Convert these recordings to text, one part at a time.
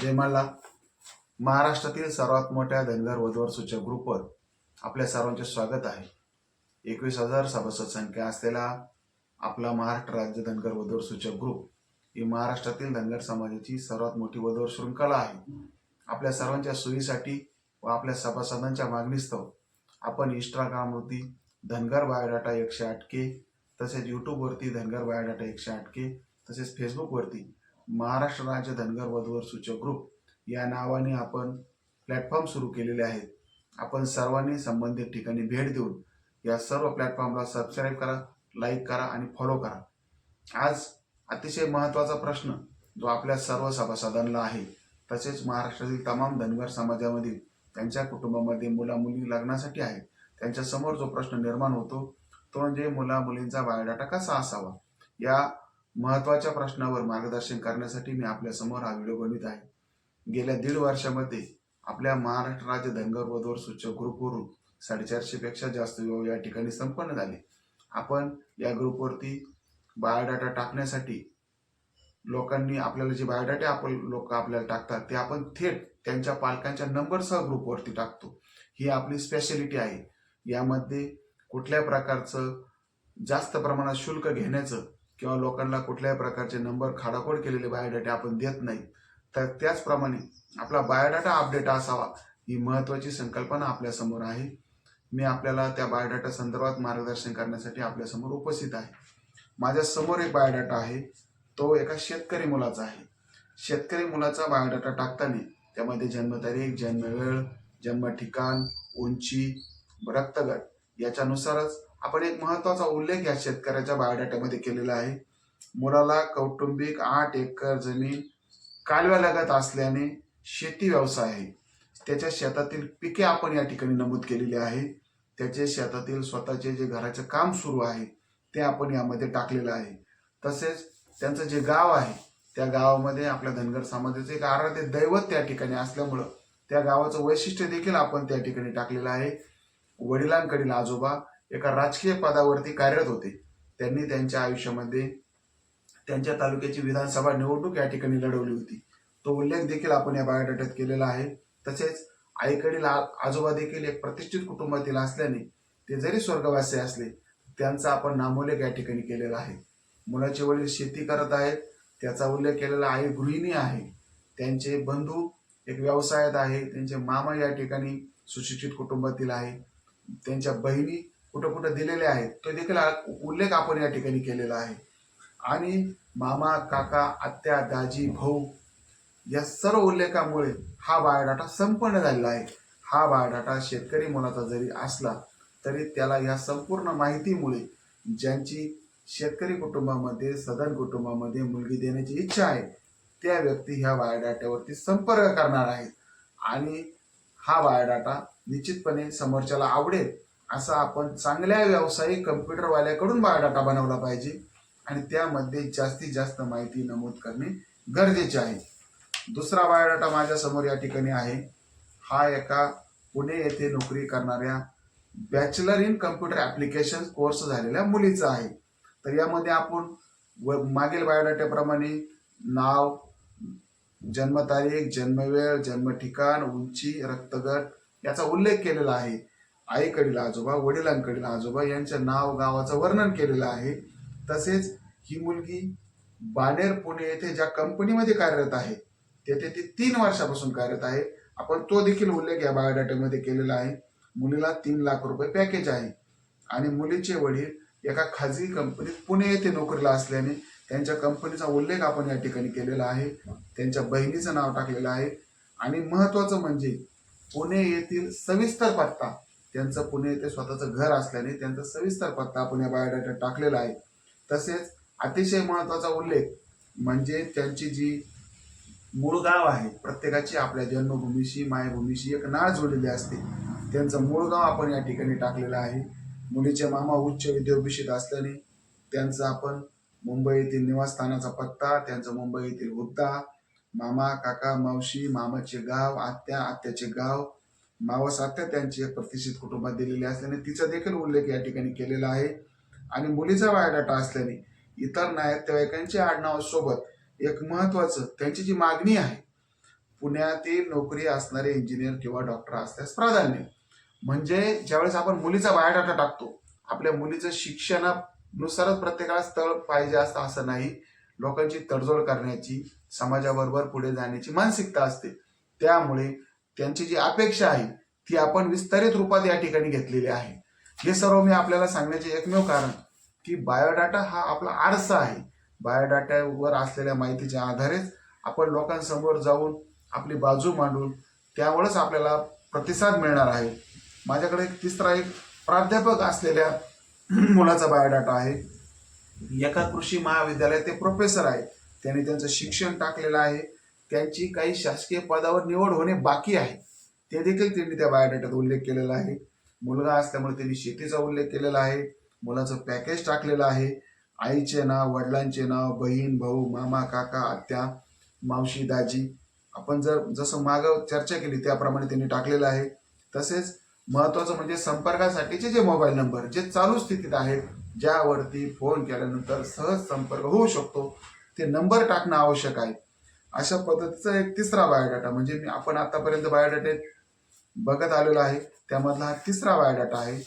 जय मल्हार महाराष्ट्रातील सर्वात मोठ्या धनगर वधवर सूचक ग्रुपवर आपल्या सर्वांचे स्वागत आहे. एकवीस हजार सभासद संख्या असलेला आपला महाराष्ट्र राज्य धनगर वधवर सूचक ग्रुप ही महाराष्ट्रातील धनगर समाजाची सर्वात मोठी वधवर शृंखला आहे. आपल्या सर्वांच्या सोयीसाठी व आपल्या सभासदांच्या मागणीस्तव आपण इंस्टाग्रामवरती धनगर बायोडाटा एकशे आठ के तसेच यूट्यूबवरती धनगर बायोडाटा एकशे आठ के तसेच फेसबुकवरती महाराष्ट्र राज्य धनगर वधूवर सूचक ग्रुप या नावाने आपण प्लॅटफॉर्म सुरू केलेले आहेत. आपण सर्वांनी संबंधित ठिकाणी भेट देऊन या सर्व प्लॅटफॉर्मला सबस्क्राईब करा लाईक करा आणि फॉलो करा. आज अतिशय महत्त्वाचा प्रश्न जो आपल्या सर्व सभासदांना आहे तसेच महाराष्ट्रातील तमाम धनगर समाजामधील त्यांच्या कुटुंबामध्ये मुला मुली लग्नासाठी आहे त्यांच्यासमोर जो प्रश्न निर्माण होतो तो म्हणजे मुला मुलींचा बायोडाटा कसा असावा? या महत्त्वाच्या प्रश्नावर मार्गदर्शन करण्यासाठी मी आपल्यासमोर हा व्हिडिओ बनवित आहे. गेल्या दीड वर्षामध्ये आपल्या महाराष्ट्र राज्य धनगर सूचक ग्रुपवरून साडेचारशे पेक्षा जास्त विवाह या ठिकाणी संपन्न झाले. आपण या ग्रुपवरती बायोडाटा टाकण्यासाठी लोकांनी आपल्याला जे बायोडाटे आपण लोक आपल्याला टाकतात ते आपण थेट त्यांच्या पालकांच्या नंबरसह ग्रुपवरती टाकतो. ही आपली स्पेशालिटी आहे. यामध्ये कुठल्या प्रकारचं जास्त प्रमाणात शुल्क घेण्याचं किंवा लोकांना कुठल्याही प्रकारचे नंबर खाडाखोड केलेले बायोडाटा आपण देत नाही तर त्याचप्रमाणे आपला बायोडाटा अपडेट असावा ही महत्त्वाची संकल्पना आपल्यासमोर आहे. मी आपल्याला त्या बायोडाटा संदर्भात मार्गदर्शन करण्यासाठी आपल्यासमोर उपस्थित आहे. माझ्यासमोर एक बायोडाटा आहे तो एका शेतकरी मुलाचा आहे. शेतकरी मुलाचा बायोडाटा टाकताना त्यामध्ये जन्मतारीख जन्मवेळ जन्म ठिकाण उंची रक्तगट याच्यानुसारच आपण एक महत्त्वाचा उल्लेख या शेतकऱ्याच्या बायोडाटामध्ये केलेला आहे. मुलाला कौटुंबिक आठ एकर जमीन कालव्यालगत असल्याने शेती व्यवसाय आहे. त्याच्या शेतातील पिके आपण या ठिकाणी नमूद केलेली आहे. त्याचे शेतातील स्वतःचे जे घराचे काम सुरू आहे ते आपण यामध्ये टाकलेलं आहे. तसेच त्यांचं जे गाव आहे त्या गावामध्ये आपल्या धनगर समाजाचं एक आराध्य दैवत त्या ठिकाणी असल्यामुळं त्या गावाचं वैशिष्ट्य देखील आपण त्या ठिकाणी टाकलेलं आहे. वडिलांकडील आजोबा एका राजकीय पदावरती कार्यरत होते. त्यांनी त्यांच्या आयुष्यामध्ये त्यांच्या तालुक्याची विधानसभा निवडणूक या ठिकाणी लढवली होती. तो उल्लेख देखील आपण या बायोडाटात केलेला आहे. तसेच आईकडील आ- आजोबा देखील एक प्रतिष्ठित कुटुंबातील असल्याने ते जरी स्वर्गवासी असले त्यांचा आपण नामोल्लेख या ठिकाणी केलेला आहे. मुलाचे वडील शेती करत आहेत. त्याचा उल्लेख केलेला आई गृहिणी आहे. त्यांचे बंधू एक व्यवसायात आहे. त्यांचे मामा या ठिकाणी सुशिक्षित कुटुंबातील आहे. त्यांच्या बहिणी कुठं कुठं दिलेले आहेत तो देखील उल्लेख आपण या ठिकाणी केलेला आहे. आणि मामा काका आत्या दाजी भाऊ या सर्व उल्लेखामुळे हा बायोडाटा संपन्न झालेला आहे. हा बायोडाटा शेतकरी मुलाचा जरी असला तरी त्याला या संपूर्ण माहितीमुळे ज्यांची शेतकरी कुटुंबामध्ये सदन कुटुंबामध्ये मुलगी देण्याची इच्छा आहे त्या व्यक्ती ह्या बायोडाट्यावरती संपर्क करणार आहेत. आणि हा बायोडाटा निश्चितपणे समोरच्याला आवडेल असा आपण चांगल्या व्यावसायिक कम्प्युटरवाल्याकडून बायोडाटा बनवला पाहिजे. आणि त्यामध्ये जास्तीत जास्त माहिती नमूद करणे गरजेचे आहे. दुसरा बायोडाटा माझ्यासमोर या ठिकाणी आहे. हा एका पुणे येथे नोकरी करणाऱ्या bachelor in computer application course झालेल्या मुलीचा आहे. तर यामध्ये आपण व मागील बायोडाट्याप्रमाणे नाव जन्मतारीख जन्मवेळ जन्म ठिकाण उंची रक्तगट याचा उल्लेख केलेला आहे. आईकडील आजोबा वडिलांकडील आजोबा यांच्या नाव गावाचं वर्णन केलेलं आहे. तसेच ही मुलगी बाणेर पुणे येथे ज्या कंपनीमध्ये कार्यरत आहे तेथे ती तीन वर्षापासून कार्यरत आहे. आपण तो देखील उल्लेख या बायोडाटामध्ये केलेला आहे. मुलीला तीन लाख रुपये पॅकेज आहे. आणि मुलीचे वडील एका खाजगी कंपनीत पुणे येथे नोकरीला असल्याने त्यांच्या कंपनीचा उल्लेख आपण या ठिकाणी केलेला आहे. त्यांच्या बहिणीचं नाव टाकलेलं आहे. आणि महत्त्वाचं म्हणजे पुणे येथील सविस्तर पत्ता त्यांचं पुणे येथे स्वतःचं घर असल्याने त्यांचा सविस्तर पत्ता आपण या बायोडाटात टाकलेला आहे. तसेच अतिशय महत्त्वाचा उल्लेख म्हणजे त्यांची जी मूळ गाव आहे प्रत्येकाची आपल्या जन्मभूमीशी मायभूमीशी एक नाळ जोडलेली असते. त्यांचं मूळ गाव आपण या ठिकाणी टाकलेलं आहे. मुलीचे मामा उच्च विद्याभिषित असल्याने त्यांचं आपण मुंबई येथील निवासस्थानाचा पत्ता त्यांचं मुंबई येथील हुद्दा मामा काका मावशी मामाचे गाव आत्या आत्याचे गाव मावस सात्या त्यांची एक प्रतिष्ठित कुटुंबात दिलेली असल्याने तिचा देखील उल्लेख या ठिकाणी केलेला आहे. आणि मुलीचा बायोडाटा असल्याने इतर नातेवाईकांच्या आडनावासोबत एक महत्वाचं त्यांची जी मागणी आहे पुण्यातील नोकरी असणारे इंजिनियर किंवा डॉक्टर असल्यास प्राधान्य. म्हणजे ज्यावेळेस आपण मुलीचा बायोडाटा टाकतो आपल्या मुलीचं शिक्षणानुसारच प्रत्येकाला स्थळ पाहिजे असतं असं नाही. लोकांची तडजोड करण्याची समाजाबरोबर पुढे जाण्याची मानसिकता असते. त्यामुळे त्यांची जी अपेक्षा आहे ती आपण विस्तारित रूपात या ठिकाणी घेतलेली आहे. हे सर्व मी आपल्याला सांगण्याचे एकमेव कारण की बायोडाटा हा आपला आरसा आहे. बायोडाटावर असलेल्या माहितीच्या आधारेच आपण लोकांसमोर जाऊन आपली बाजू मांडून त्यामुळेच आपल्याला प्रतिसाद मिळणार आहे. माझ्याकडे तिसरा एक प्राध्यापक असलेल्या मुलाचा बायोडाटा आहे. एका कृषी महाविद्यालयात ते प्रोफेसर आहेत. त्यांनी त्यांचं शिक्षण टाकलेलं आहे. त्यांची काही शासकीय पदावर निवड होणे बाकी आहे. ते देखील त्यांनी त्या बायोडाटात उल्लेख केलेला आहे. मुलगा असल्यामुळे त्यांनी शेतीचा उल्लेख केलेला आहे. मुलाचं पॅकेज टाकलेलं आहे. आईचे नाव वडिलांचे नाव बहीण भाऊ मामा काका आत्या मावशी दाजी. आपण जर जसं मागं चर्चा केली त्याप्रमाणे त्यांनी टाकलेलं आहे. तसेच महत्वाचं म्हणजे संपर्कासाठीचे जे मोबाईल नंबर जे चालू स्थितीत आहेत ज्यावरती फोन केल्यानंतर सहज संपर्क होऊ शकतो. ते नंबर टाकणं आवश्यक आहे. अशा पद्धतीचा एक तिसरा बायोडाटा म्हणजे मी आपण आतापर्यंत बायोडाटे बघत आलेलो आहे त्यामधला हा तिसरा बायोडाटा आहे.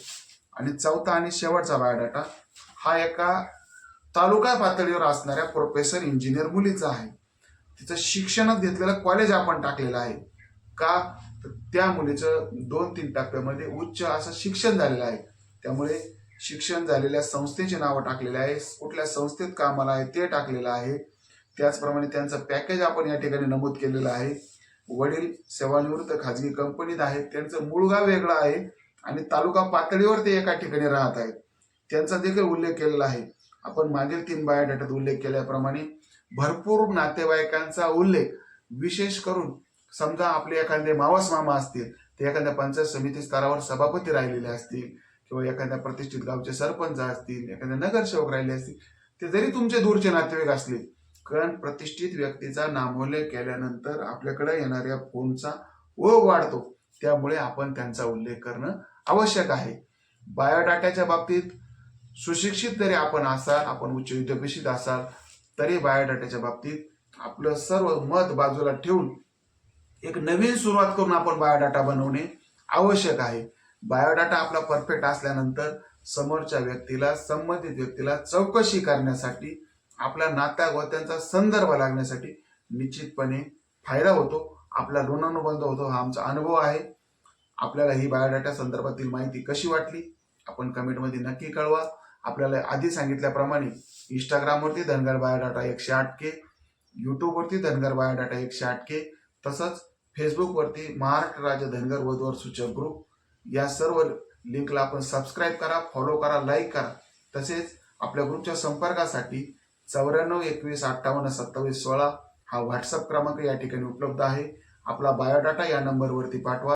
आणि चौथा आणि शेवटचा बायोडाटा हा एका तालुका पातळीवर असणाऱ्या प्रोफेसर इंजिनियर मुलीचा आहे. तिचं शिक्षणात घेतलेलं कॉलेज आपण टाकलेलं आहे. का? तर त्या मुलीचं दोन तीन टप्प्यामध्ये उच्च असं शिक्षण झालेलं आहे. त्यामुळे शिक्षण झालेल्या संस्थेचे नावं टाकलेले आहे. कुठल्या संस्थेत कामाला आहे ते टाकलेलं आहे. त्याचप्रमाणे त्यांचं पॅकेज आपण या ठिकाणी नमूद केलेलं आहे. वडील सेवानिवृत्त खाजगी कंपनीत आहेत. त्यांचं मूळ गाव वेगळं आहे आणि तालुका पातळीवर ते एका ठिकाणी राहत आहेत. त्यांचा देखील उल्लेख केलेला आहे. आपण मागील तीन बायोडाटात उल्लेख केल्याप्रमाणे भरपूर नातेवाईकांचा उल्लेख विशेष करून समजा आपले एखादे मावस मामा असतील ते एखाद्या पंचायत समिती स्तरावर सभापती राहिलेले असतील किंवा एखाद्या प्रतिष्ठित गावचे सरपंच असतील एखाद्या नगरसेवक राहिले असतील ते जरी तुमचे दूरचे नातेवाईक असले कारण प्रतिष्ठित व्यक्तीचा नामोल्लेख केल्यानंतर आपल्याकडे येणाऱ्या फोनचा ओघ वाढतो. त्यामुळे आपण त्यांचा उल्लेख करणं आवश्यक आहे. बायोडाटाच्या बाबतीत सुशिक्षित जरी आपण असाल आपण उच्च विद्यापीठित असाल तरी बायोडाटाच्या बाबतीत आपलं सर्व मत बाजूला ठेवून एक नवीन सुरुवात करून आपण बायोडाटा बनवणे आवश्यक आहे. बायोडाटा आपला परफेक्ट असल्यानंतर समोरच्या व्यक्तीला संबंधित व्यक्तीला चौकशी करण्यासाठी आपल्या नात्या गोत्यांचा संदर्भ लागण्यासाठी निश्चितपणे फायदा होतो. आपला ऋणानुबंध होतो हा आमचा अनुभव आहे. आपल्याला ही बायोडाटा संदर्भातील माहिती कशी वाटली? आपण कमेंटमध्ये नक्की कळवा. आपल्याला आधी सांगितल्याप्रमाणे इंस्टाग्रामवरती धनगर बायोडाटा एकशे आठ के यूट्यूबवरती धनगर बायोडाटा एकशे आठ के तसंच फेसबुकवरती महाराष्ट्र राज्य धनगर वधूवर सूचक ग्रुप या सर्व लिंकला आपण सबस्क्राईब करा फॉलो करा लाईक करा. तसेच आपल्या ग्रुपच्या संपर्कासाठी चौऱ्याण्णव एकवीस अठ्ठावन्न सत्तावीस सोळा हा व्हॉट्सअप क्रमांक या ठिकाणी उपलब्ध आहे. आपला बायोडाटा या नंबरवरती पाठवा.